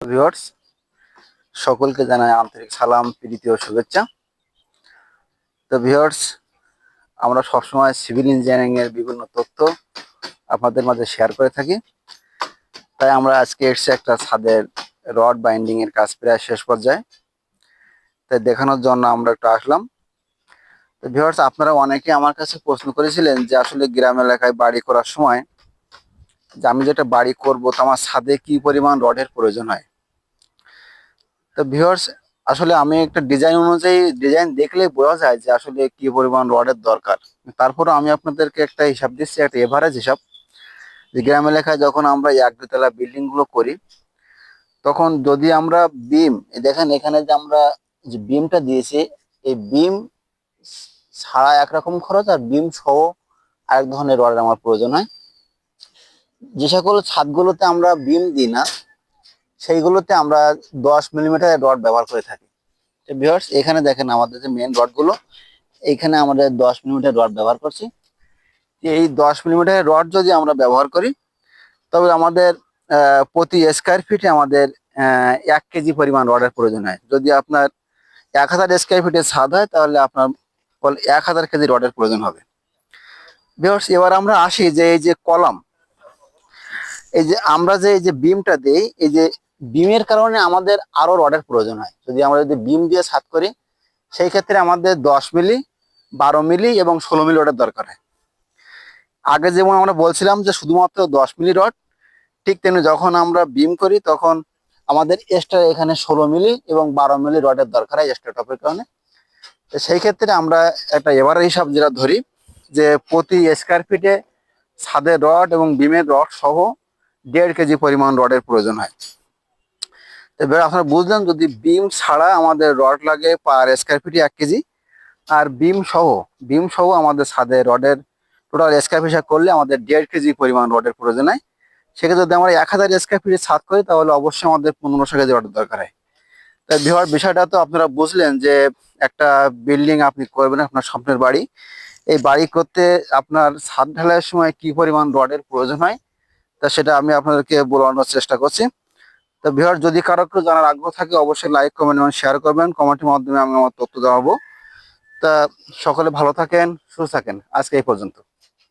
Viewers সকলকে জানাই আন্তরিক সালাম, প্রীতি ও শুভেচ্ছা। তো ভিউয়ার্স আমরা সবসময় সিভিল ইঞ্জিনিয়ারিং এর বিভিন্ন তথ্য আপনাদের মাঝে শেয়ার করে থাকি। তাই আমরা আজকে এসেছি একটা ছাদের রড বাইন্ডিং এর কাজ প্রায় শেষ পর্যায়ে। তাই দেখানোর জন্য আমরা একটু আসলাম। তো ভিউয়ার্স আপনারা অনেকে আমার কাছে প্রশ্ন করেছিলেন যে আসলে গ্রাম এলাকায় বাড়ি করার সময় যে আমি যেটা বাড়ি করব, তো আমার ছাদে কি পরিমাণ রডের প্রয়োজন হয়? তো ভিউয়ার্স আসলে আমি একটা ডিজাইন অনুযায়ী ডিজাইন দেখলেই বোঝা যায় যে আসলে কি পরিমাণ রডের দরকার। তারপরে আমি আপনাদেরকে একটা হিসাব দিচ্ছি, একটা এভারেজ হিসাব। যে গ্রাম এলাকায় যখন আমরা এক দুতলা বিল্ডিংগুলো করি, তখন যদি আমরা বিম দেখেন এখানে যে আমরা যে বিমটা দিয়েছি, এই বিম ছাড়া একরকম খরচ আর বিম সহ আরেক ধরনের রডের আমার প্রয়োজন হয়। যে সকল ছাদগুলোতে আমরা বিম দিই না সেইগুলোতে আমরা দশ মিলিমিটার রড ব্যবহার করে থাকি। তো ভিউয়ার্স এখানে দেখেন আমাদের যে মেন রডগুলো এইখানে আমাদের দশ মিলিমিটার রড ব্যবহার করছি। এই দশ মিলিমিটার রড যদি আমরা ব্যবহার করি, তবে আমাদের প্রতি স্কোয়ার ফিটে আমাদের এক কেজি পরিমাণ রডের প্রয়োজন হয়। যদি আপনার এক হাজার স্কোয়ার ফিটে ছাদ হয়, তাহলে আপনার এক হাজার কেজি রডের প্রয়োজন হবে। ভিউয়ার্স এবার আমরা আসি যে এই যে কলাম, এই যে আমরা যে এই যে বিমটা দেই, এই যে বিমের কারণে আমাদের আরও রডের প্রয়োজন হয়। যদি আমরা যদি বিম দিয়ে ছাদ করি, সেই ক্ষেত্রে আমাদের দশ মিলি, বারো মিলি এবং ষোলো মিলি রডের দরকার হয়। আগে যেমন আমরা বলছিলাম যে শুধুমাত্র দশ মিলি রড, ঠিক তেমনি যখন আমরা বিম করি তখন আমাদের এক্সট্রা এখানে ষোলো মিলি এবং বারো মিলি রডের দরকার হয় এক্সট্রা টপের কারণে। সেই ক্ষেত্রে আমরা একটা এবারের হিসাব যেটা ধরি যে প্রতি স্কোয়ার ফিটে ছাদের রড এবং বিমের রড সহ দেড় কেজি পরিমাণ রডের প্রয়োজন হয়। এবার আপনারা বুঝলেন যদি বিম ছাড়া আমাদের রড লাগে পার স্কোয়ার ফিটে এক কেজি, আর বিম সহ বিম সহ আমাদের ছাদে রডের টোটাল স্কোয়ার ফিট করলে আমাদের দেড় কেজি পরিমাণ রডের প্রয়োজন হয় সেক্ষেত্রে যদি আমরা এক হাজার স্কোয়ার ফিটে ছাদ করি, তাহলে অবশ্যই আমাদের পনেরোশো কেজি রডের দরকার হয়। তাই বিহার বিষয়টা তো আপনারা বুঝলেন যে একটা বিল্ডিং আপনি করবেন আপনার স্বপ্নের বাড়ি। এই বাড়ি করতে আপনার ছাদ ঢালাইয়ের সময় কি পরিমাণ রডের প্রয়োজন হয়, তা সেটা আমি আপনাদেরকে বলানোর চেষ্টা করছি। তো ভিউয়ার, যদি কারও একটু জানার আগ্রহ থাকে, অবশ্যই লাইক কমেন্ট এবং শেয়ার করবেন। কমেন্টের মাধ্যমে আমি আমার তথ্য জানাব। তা সকলে ভালো থাকেন, সুস্থ থাকেন। আজকে এই পর্যন্ত।